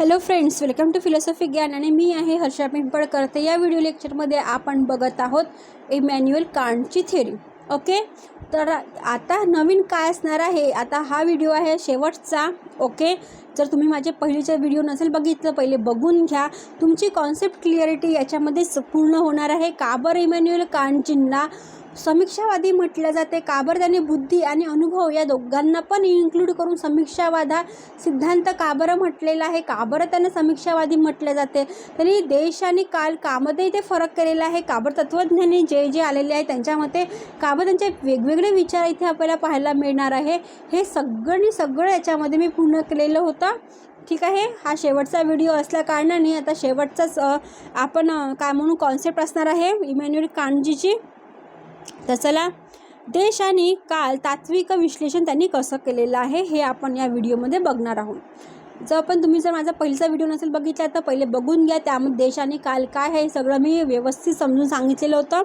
Hello friends welcome to philosophy ज्ञान आणि मी आहे हर्षा पिंपळकर तर या व्हिडिओ लेक्चरमध्ये आपण बघत आहोत इमॅन्युअल कांटची थेरी ओके तर आता नवीन काय असणार आहे? आता हा व्हिडिओ आहे शेवटचा. ओके जर तुम्ही माझे पहिलेचा व्हिडिओ नसेल बघितलं पहिले बघून घ्या. तुमची कॉन्सेप्ट क्लिअरिटी याच्यामध्ये स- पूर्ण होणार आहे. का बरं इमॅन्युअल कांटजींना समीक्षावादी म्हटलं जाते. का बरं त्याने बुद्धी आणि अनुभव या दोघांना पण इन्क्लूड करून समीक्षावादा सिद्धांत का बरं म्हटलेला आहे. का बरं त्यांना समीक्षावादी म्हटले जाते. तरी देश आणि काल कामध्ये ते फरक केलेला आहे. का बरं तत्त्वज्ञानी जे जे आलेले आहे त्यांच्या मते का बरं त्यांचे वेगवेगळे विचार इथे आपल्याला पाहायला मिळणार आहे. हे सगळं सगळं याच्यामध्ये मी पूर्ण केलेलं होतं. ठीक आहे. हा शेवटचा व्हिडिओ असल्या कारणाने आता शेवटचाच आपण काय म्हणून कॉन्सेप्ट असणार आहे. इमॅन्युअल कांजीची तर चला देश आणि काल तात्विक विश्लेषण त्यांनी कसं केलेलं आहे हे आपण या व्हिडिओमध्ये बघणार आहोत. जर पण तुम्ही जर माझा पहिलीचा व्हिडिओ नसेल बघितला तर पहिले बघून घ्या त्यामध्ये देश आणि काल काय आहे हे सगळं. मी व्यवस्थित समजून सांगितलेलं होतं.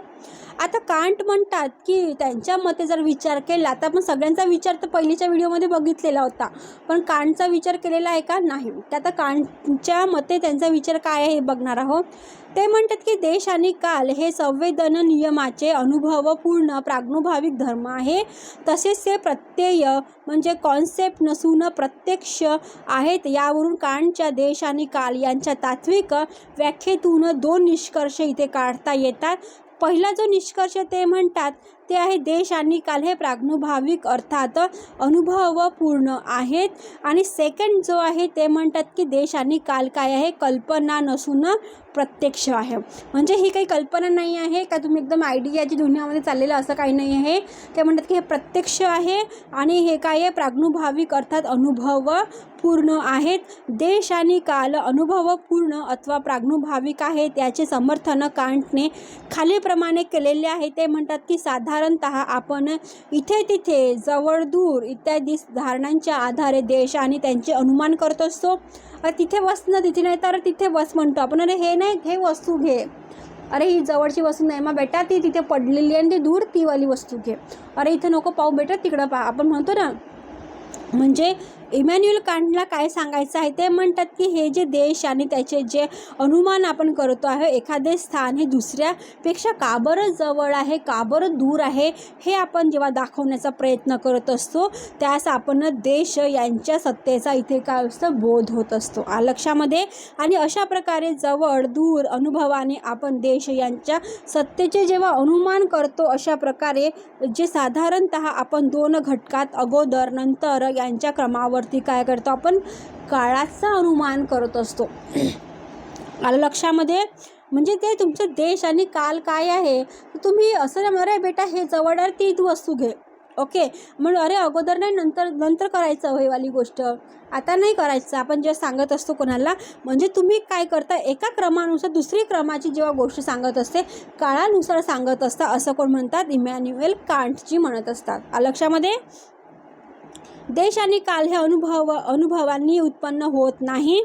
आता कांट म्हणतात की त्यांच्या मते जर विचार केला तर आपण सगळ्यांचा विचार तर पहिलीच्या व्हिडिओमध्ये बघितलेला होता. पण कांटचा विचार केलेला आहे का? नाही. तर आता कांटच्या मते त्यांचा विचार काय आहे हे बघणार आहोत. ते म्हणतात की देश आणि काल हे संवेदन नियमाचे अनुभवपूर्ण प्राग्नुभाविक धर्म आहे. तसेच ते प्रत्यय म्हणजे कॉन्सेप्ट नसून प्रत्यक्ष आहेत यावरून कांटच्या देश आणि काल यांच्या तात्विक व्याख्येतून दोन निष्कर्ष इथे काढता येतात. पहिला जो निष्कर्ष ते म्हणतात ते आहे. देश आणि काल हे प्राग्नुभाविक अर्थात अनुभवपूर्ण आहेत. आणि सेकंड जो आहे ते म्हणतात की देश आणि काल काय आहे? कल्पना नसून प्रत्यक्ष आहे. म्हणजे ही काही कल्पना नाही आहे का? तुम्ही एकदम आयडियाची दुनियामध्ये चाललेलं असं काही नाही आहे. ते म्हणतात की हे प्रत्यक्ष आहे आणि हे काय आहे? प्राग्नुभाविक अर्थात अनुभव पूर्ण आहेत. देश आणि काल अनुभवपूर्ण अथवा प्राग्नुभाविक आहेत याचे समर्थन कांटने खालीलप्रमाणे केलेले आहे. ते म्हणतात की साधा साधारणत आपण इथे तिथे जवळ दूर इत्यादी धारणांच्या आधारे देश आणि त्यांचे अनुमान करत असतो. तिथे बस ना तिथे नाही तर तिथे बस म्हणतो आपण. अरे हे नाही हे वस्तू घे. अरे ही जवळची वस्तू नाही मग बेटा ती तिथे पडलेली आहे आणि ती दूर ती वाली वस्तू घे. अरे इथे नको पाहू बेटा तिकडं पहा. आपण म्हणतो ना म्हणजे इमॅन्युअल कांटला काय सांगायचं आहे? ते म्हणतात की हे जे देश आणि त्याचे जे अनुमान आपण करतो आहे एखादे स्थान हे दुसऱ्यापेक्षा का बरं जवळ आहे का बरं दूर आहे हे आपण जेव्हा दाखवण्याचा प्रयत्न करत असतो त्यास आपण देश यांच्या सत्तेचा इथे काय असतं बोध होत असतो. आ लक्षामध्ये? आणि अशा प्रकारे जवळ दूर अनुभवाने आपण देश यांच्या सत्तेचे जेव्हा अनुमान करतो अशा प्रकारे जे साधारणत आपण दोन घटकात अगोदर नंतर यांच्या क्रमावर वरती काय करतो आपण? काळाचा अनुमान करत असतो. आलं लक्षामध्ये? म्हणजे ते तुमचं देश आणि काल काय आहे? तुम्ही असं नाही अरे बेटा हे जवळ आहे ती वस्तू घे. ओके? म्हणून अरे अगोदर नाही नंतर नंतर करायचं हो हेवाली गोष्ट. आता नाही करायचं. आपण जेव्हा सांगत असतो कोणाला म्हणजे तुम्ही काय करता? एका क्रमानुसार दुसरी क्रमाची जेव्हा गोष्ट सांगत असते काळानुसार सांगत असता असं कोण म्हणतात? इमॅन्युएल कांटची म्हणत असतात. लक्षामध्ये? देश आणि काल हे अनुभव अनुभवांनी उत्पन्न होत नाही.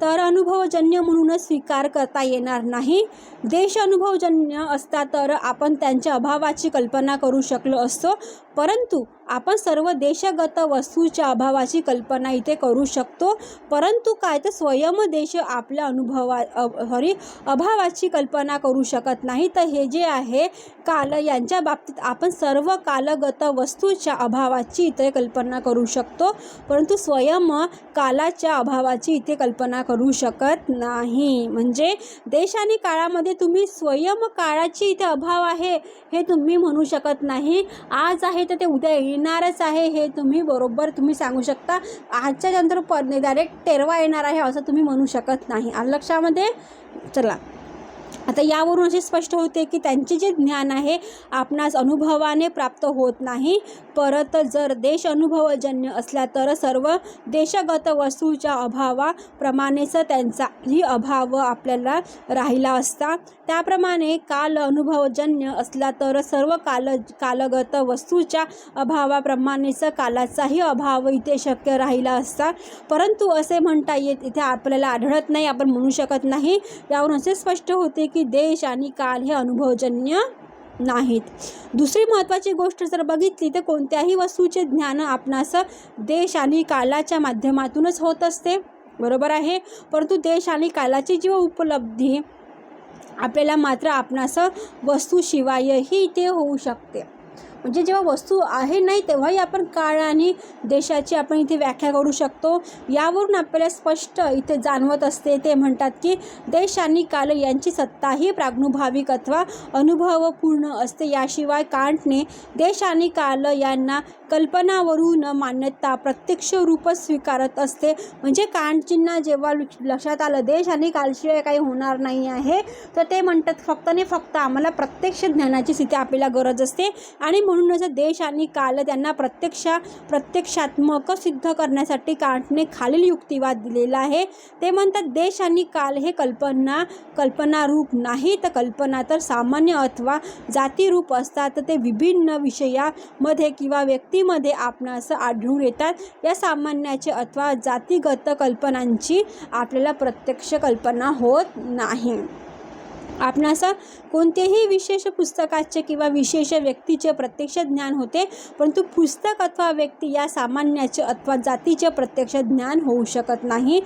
तर अनुभवजन्य म्हणूनच स्वीकार करता येणार नाही. देश अनुभवजन्य असता तर आपण त्यांच्या अभावाची कल्पना करू शकलो असतो. परंतु आपण सर्व देशगत वस्तूच्या अभावाची कल्पना इथे करू शकतो. परंतु काय तर स्वयंदेश आपल्या अनुभवा सॉरी अभावाची कल्पना करू शकत नाही. तर हे जे आहे काल यांच्या बाबतीत आपण सर्व कालगत वस्तूच्या अभावाची इथे कल्पना करू शकतो. परंतु स्वयं कालाच्या अभावाची इथे कल्पना करू शकत नाही. म्हणजे देश आणि काळामध्ये तुम्ही स्वयं काळाची इथे अभाव आहे हे तुम्ही म्हणू शकत नाही. आज आहे तर ते उद्या येईल. येणारच आहे हे तुम्ही बरोबर तुम्ही सांगू शकता. आजच्या नंतर प डायरेक्ट तेरवा येणार आहे असं तुम्ही म्हणू शकत नाही. लक्षामध्ये? चला. आता यावरून असे स्पष्ट होते की त्यांचे जे ज्ञान आहे आपणास अनुभवाने प्राप्त होत नाही. परत जर देश अनुभवजन्य असला तर सर्व देशगत वस्तूच्या अभावाप्रमाणेच त्यांचाही अभाव आपल्याला राहिला असता. त्याप्रमाणे काल अनुभवजन्य असला तर सर्व काल कालगत वस्तूच्या अभावाप्रमाणेच कालाचाही अभाव इथे शक्य राहिला असता. परंतु असे म्हणता येत इथे आपल्याला आढळत नाही आपण म्हणू शकत नाही. यावरून असे स्पष्ट होते की की देश आणि काल हे अनुभवजन्य नाहीत. दुसरी महत्त्वाची गोष्ट जर बघितली तर कोणत्याही वस्तूचे ज्ञान आपणास देश आणि कालाच्या माध्यमातूनच होत असते. बरोबर आहे? परंतु देश आणि कालाची जी उपलब्धी आपल्याला मात्र आपणास वस्तूशिवायही ते होऊ शकते. म्हणजे जेव्हा वस्तू आहे नाही तेव्हाही आपण काळ आणि देशाची आपण इथे व्याख्या करू शकतो. यावरून आपल्याला स्पष्ट इथे जाणवत असते ते म्हणतात की देश आणि काल यांची सत्ता ही प्रागनुभाविक अथवा अनुभवपूर्ण असते. याशिवाय कांटने देश आणि काल यांना कल्पनावरून मान्यता प्रत्यक्ष रूप स्वीकारत असते. म्हणजे कांटजींना जेव्हा लक्षात आलं देश आणि कालशिवाय काही होणार नाही आहे तर ते म्हणतात फक्त आणि फक्त आम्हाला प्रत्यक्ष ज्ञानाची स्थिती आपल्याला गरज असते आणि म्हणूनच देश आणि काल त्यांना प्रत्यक्षा प्रत्यक्षात्मक सिद्ध करण्यासाठी कांटने खालील युक्तिवाद दिलेला आहे. ते म्हणतात देश आणि काल हे कल्पना कल्पनारूप नाही तर कल्पना तर सामान्य अथवा जातीरूप असतात. तर ते विभिन्न विषयामध्ये किंवा व्यक्तीमध्ये आपणास आढळून येतात. या सामान्याचे अथवा जातीगत कल्पनांची आपल्याला प्रत्यक्ष कल्पना होत नाही. आपणास कोणतेही विशेष पुस्तकाचे किंवा विशेष व्यक्तीचे प्रत्यक्ष ज्ञान होते परंतु पुस्तक अथवा व्यक्ती या सामान्याचे अथवा जातीचे प्रत्यक्ष ज्ञान होऊ शकत नाही.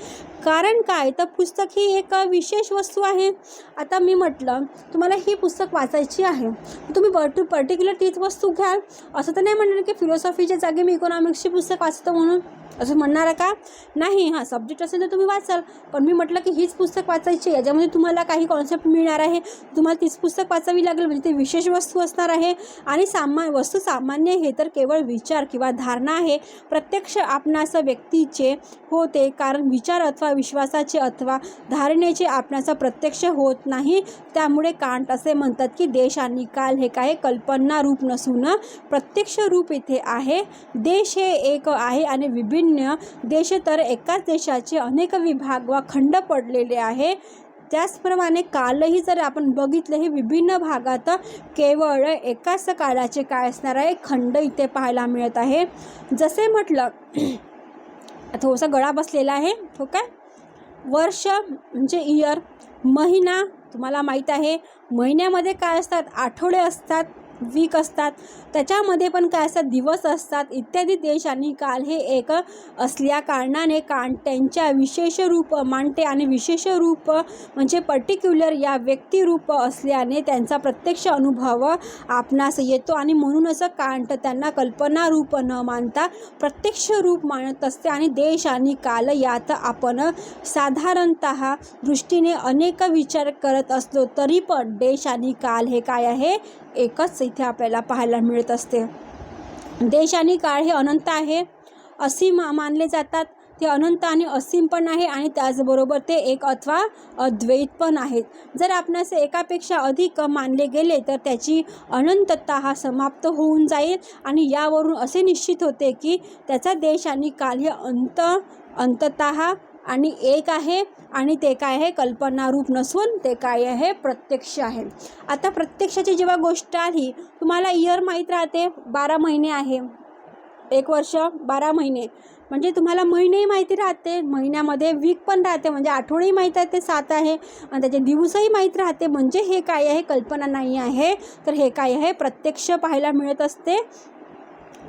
कारण काय? तर पुस्तक ही एक विशेष वस्तू आहे. आता मी म्हटलं तुम्हाला ही पुस्तक वाचायची आहे. तुम्ही पर्टू पर्टिक्युलर तीच वस्तू घ्याल. असं तर नाही म्हणणार की फिलॉसॉफीच्या जागी मी इकॉनॉमिक्सची पुस्तक वाचतो म्हणून. असं म्हणणार का? नाही. हां सब्जेक्ट असेल तर तुम्ही वाचाल. पण मी म्हटलं की हीच पुस्तक वाचायची आहे. याच्यामध्ये तुम्हाला काही कॉन्सेप्ट मिळणार आहे. तुम्हाला तीच पुस्तक वाचावी लागेल म्हणजे ते विशेष वस्तू असणार आहे. आणि सामा वस्तू सामान्य हे तर केवळ विचार किंवा धारणा आहे. प्रत्यक्ष आपणास व्यक्तीचे होते कारण विचार अथवा विश्वासाचे अथवा धारणेचे आपणाचा प्रत्यक्ष होत नाही. त्यामुळे कांट असे म्हणतात की देश आणि काल हे काय कल्पना रूप नसून प्रत्यक्ष रूप इथे आहे. देश हे एक आहे आणि विभिन्न देश तर एकाच देशाचे अनेक विभाग वा खंड पडलेले आहे. त्याचप्रमाणे कालही जर आपण बघितलं हे विभिन्न भागात केवळ एकाच काळाचे काय असणार आहे खंड इथे पाहायला मिळत आहे. जसे म्हटलं थोडासा गळा बसलेला आहे हो काय वर्ष म्हणजे इयर महिना तुम्हाला माहीत आहे. महिन्यामध्ये काय असतात? आठवडे असतात. वीक असतात. त्याच्यामध्ये पण काय असतात? दिवस असतात. इत्यादी देश आणि काल हे एक असल्या कारणाने कान त्यांच्या विशेष रूप मांडते आणि विशेष रूप म्हणजे पर्टिक्युलर या व्यक्तिरूप असल्याने त्यांचा प्रत्यक्ष अनुभव आपणास येतो आणि म्हणूनच कांट त्यांना कल्पनारूप न मानता प्रत्यक्ष रूप मानत असते आणि देश आणि काल यात आपण साधारणत दृष्टीने अनेक विचार करत असलो तरी पण देश आणि काल हे काय आहे? एकच इथे आपल्याला पाहायला मिळत असते. देश आणि काळ हे अनंत आहे. असीम मानले जातात. ते अनंत आणि असीम पण आहे आणि त्याचबरोबर ते एक अथवा अद्वैत पण आहेत. जर आपणास एकापेक्षा अधिक मानले गेले तर त्याची अनंतता हा समाप्त होऊन जाईल आणि यावरून असे निश्चित होते की त्याचा देश आणि काल हे अंत अंतत आणि एक आहे आणि ते काय आहे? कल्पनारूप नसून ते काय आहे? प्रत्यक्ष आहे. आता प्रत्यक्षाची जेव्हा गोष्ट आली तुम्हाला इयर माहीत राहते बारा महिने आहे. एक वर्ष बारा महिने. म्हणजे तुम्हाला महिनेही माहिती राहते महिन्यामध्ये वीक पण राहते म्हणजे आठवडेही माहीत राहते ते सात आहे. आणि त्याचे दिवसही माहीत राहते म्हणजे हे काय आहे? कल्पना नाही आहे. तर हे काय आहे? प्रत्यक्ष पाहायला मिळत असते.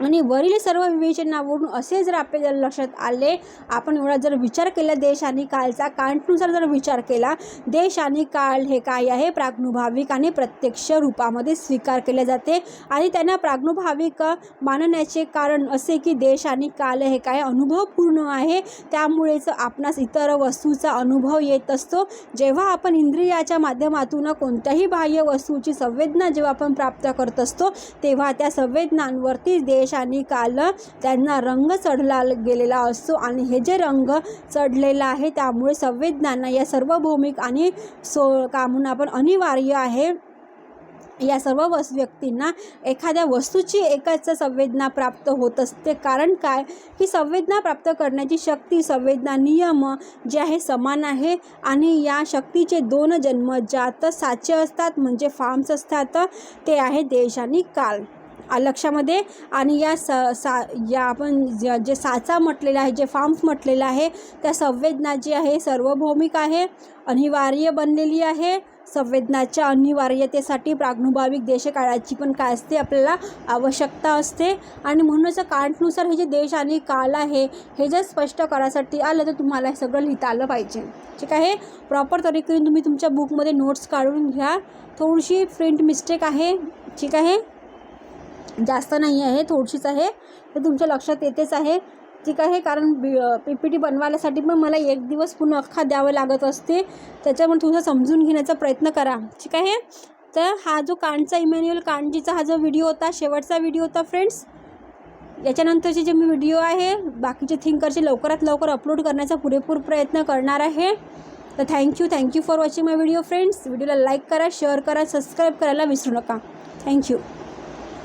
आणि वरील सर्व विवेचनावरून असे जर आपल्या लक्षात आले आपण एवढा जर विचार केला देश आणि कालचा कांटनुसार जर विचार केला देश आणि काळ हे काय आहे? प्राग्नुभाविक आणि प्रत्यक्ष रूपामध्ये स्वीकार केले जाते. आणि त्यांना प्राग्नुभाविक मानण्याचे कारण असे की देश आणि काल हे काय अनुभवपूर्ण आहे. त्यामुळेच आपणास इतर वस्तूचा अनुभव येत असतो. जेव्हा आपण इंद्रियाच्या माध्यमातून कोणत्याही बाह्य वस्तूची संवेदना जेव्हा आपण प्राप्त करत असतो तेव्हा त्या संवेदनांवरती देश देश आणि काल त्यांना रंग चढला गेलेला असतो आणि हे जे रंग चढलेला आहे त्यामुळे संवेदनांना या सर्वभौमिक आणि सो कामून आपण अनिवार्य आहे. या सर्व वस व्यक्तींना एखाद्या वस्तूची एकच संवेदना प्राप्त होत असते. कारण काय? की संवेदना प्राप्त करण्याची शक्ती संवेदना नियम जे आहे समान आहे आणि या शक्तीचे दोन जन्म साचे असतात म्हणजे फार्म्स असतात ते आहे देश आणि काल. लक्षामध्ये. आणि या स सा या आपण ज जे साचा म्हटलेला आहे जे फार्म्स म्हटलेलं आहे त्या संवेदना जी आहे सार्वभौमिक आहे अनिवार्य बनलेली आहे. संवेदनाच्या अनिवार्यतेसाठी प्रागनुभाविक देश काळाची पण काय असते आपल्याला आवश्यकता असते. आणि म्हणूनच कांटनुसार हे जे देश आणि काल आहे हे जर स्पष्ट करायसाठी आलं तर तुम्हाला हे सगळं लिहिता आलं पाहिजे. ठीक आहे? प्रॉपर तरीकेने तुम्ही तुमच्या बुकमध्ये नोट्स काढून घ्या. थोडीशी प्रिंट मिस्टेक आहे. ठीक आहे? जास्त नाही आहे थोडीशीच आहे. हे तुमच्या लक्षात येतेच आहे. ठीक आहे कारण बी पी पी टी बनवायसाठी पण मला एक दिवस पूर्ण अख्खा द्यावं लागत असते. त्याच्यामुळे थोडं समजून घेण्याचा प्रयत्न करा. ठीक आहे? तर हा जो कांडचा इमॅन्युअल कांडजीचा हा जो व्हिडिओ होता शेवटचा व्हिडिओ होता फ्रेंड्स याच्यानंतरचे जे मी व्हिडिओ आहे बाकीचे थिंकरचे लवकरात लवकर अपलोड करण्याचा पुरेपूर प्रयत्न करणार आहे. तर thank you thank you for watching my video friends व्हिडिओला लाईक करा शेअर करा सबस्क्राईब करायला विसरू नका. थँक्यू